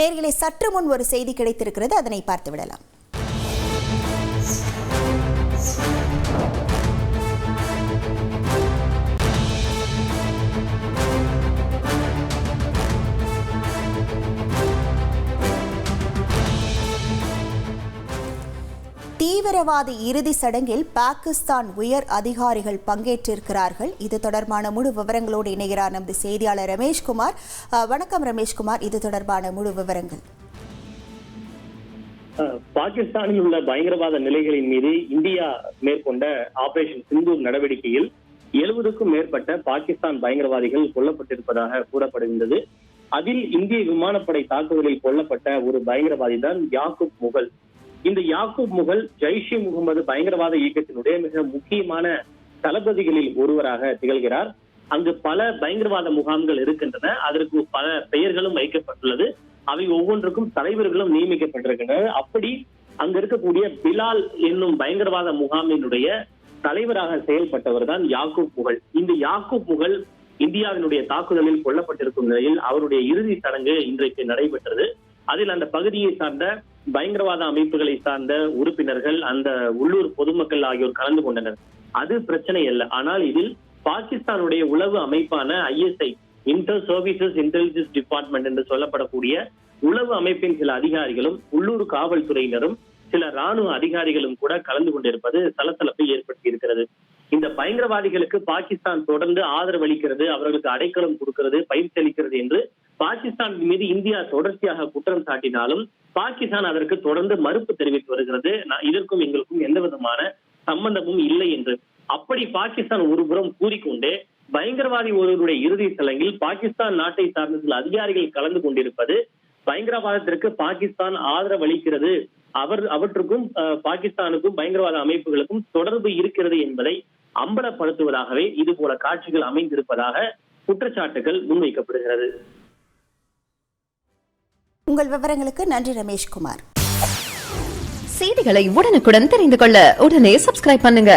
நேர்களை சற்று முன் ஒரு செய்தி கிடைத்திருக்கிறது. அதனை பார்த்து விடலாம் தீவிரவாதி இறுதி சடங்கில் பாகிஸ்தான் உயர் அதிகாரிகள் பங்கேற்றிருக்கிறார்கள். இது தொடர்பான முழு விவரங்களோடு இணைகிறார் நமது செய்தியாளர் ரமேஷ்குமார் வணக்கம் ரமேஷ்குமார் இது தொடர்பான முழு விவரங்கள். பாகிஸ்தானில் உள்ள பயங்கரவாத நிலைகளின் மீது இந்தியா மேற்கொண்ட ஆபரேஷன் சிந்தூர் நடவடிக்கையில் எழுபதுக்கும் மேற்பட்ட பாகிஸ்தான் பயங்கரவாதிகள் கொல்லப்பட்டிருப்பதாக கூறப்படுகின்றது. அதில் இந்திய விமானப்படை தாக்குதலில் கொல்லப்பட்ட ஒரு பயங்கரவாதி தான் யாக்கூப் முகல். இந்த யாக்கூப் முகல் ஜெய்ஷி முகமது பயங்கரவாத இயக்கத்தினுடைய மிக முக்கியமான தளபதிகளில் ஒருவராக திகழ்கிறார். அங்கு பல பயங்கரவாத முகாம்கள் இருக்கின்றன. அதற்கு பல பெயர்களும் வைக்கப்பட்டுள்ளது. அவை ஒவ்வொன்றுக்கும் தலைவர்களும் நியமிக்கப்பட்டிருக்கின்றனர் அப்படி அங்க இருக்கக்கூடிய பிலால் என்னும் பயங்கரவாத முகாமினுடைய தலைவராக செயல்பட்டவர் தான் யாக்கூப் புகழ் இந்த யாக்கூப் முகல் இந்தியாவினுடைய தாக்குதலில் கொல்லப்பட்டிருக்கும் நிலையில் அவருடைய இறுதி சடங்கு இன்றைக்கு நடைபெற்றது. அதில் அந்த பகுதியை சார்ந்த பயங்கரவாத அமைப்புகளை சார்ந்த உறுப்பினர்கள் அந்த உள்ளூர் பொதுமக்கள் ஆகியோர் கலந்து கொண்டனர். அது பிரச்சனை அல்ல. ஆனால் இதில் பாகிஸ்தானுடைய உளவு அமைப்பான ISI inter services intelligence department என்று சொல்லப்படக்கூடிய உளவு அமைப்பின் சில அதிகாரிகளும் உள்ளூர் காவல்துறையினரும் சில ராணுவ அதிகாரிகளும் கூட கலந்து கொண்டிருப்பது சலசலப்பை ஏற்படுத்தி இருக்கிறது இந்த பயங்கரவாதிகளுக்கு பாகிஸ்தான் தொடர்ந்து ஆதரவு அளிக்கிறது அவர்களுக்கு அடைக்கலம் கொடுக்கிறது பயிற்சி அளிக்கிறது என்று பாகிஸ்தான் மீது இந்தியா தொடர்ச்சியாக குற்றம் சாட்டினாலும் பாகிஸ்தான் அதற்கு தொடர்ந்து மறுப்பு தெரிவித்து வருகிறது. இதற்கும் எங்களுக்கும் எந்த விதமான சம்பந்தமும் இல்லை என்று அப்படி பாகிஸ்தான் ஒருபுறம் கூறிக்கொண்டே பயங்கரவாதி ஒருவருடைய இறுதி சடங்கில் பாகிஸ்தான் நாட்டை சார்ந்த சில அதிகாரிகள் கலந்து கொண்டிருப்பது பயங்கரவாதத்திற்கு பாகிஸ்தான் ஆதரவு அளிக்கிறது. அவர் அவற்றுக்கும் பாகிஸ்தானுக்கும் பயங்கரவாத அமைப்புகளுக்கும் தொடர்பு இருக்கிறது என்பதை அம்பலப்படுத்துவதாகவே இது போல காட்சிகள் அமைந்திருப்பதாக குற்றச்சாட்டுகள் முன்வைக்கப்படுகிறது. உங்கள் விவரங்களுக்கு நன்றி ரமேஷ்குமார் செய்திகளை உடனுக்குடன் தெரிந்து கொள்ள உடனே சப்ஸ்கிரைப் பண்ணுங்க.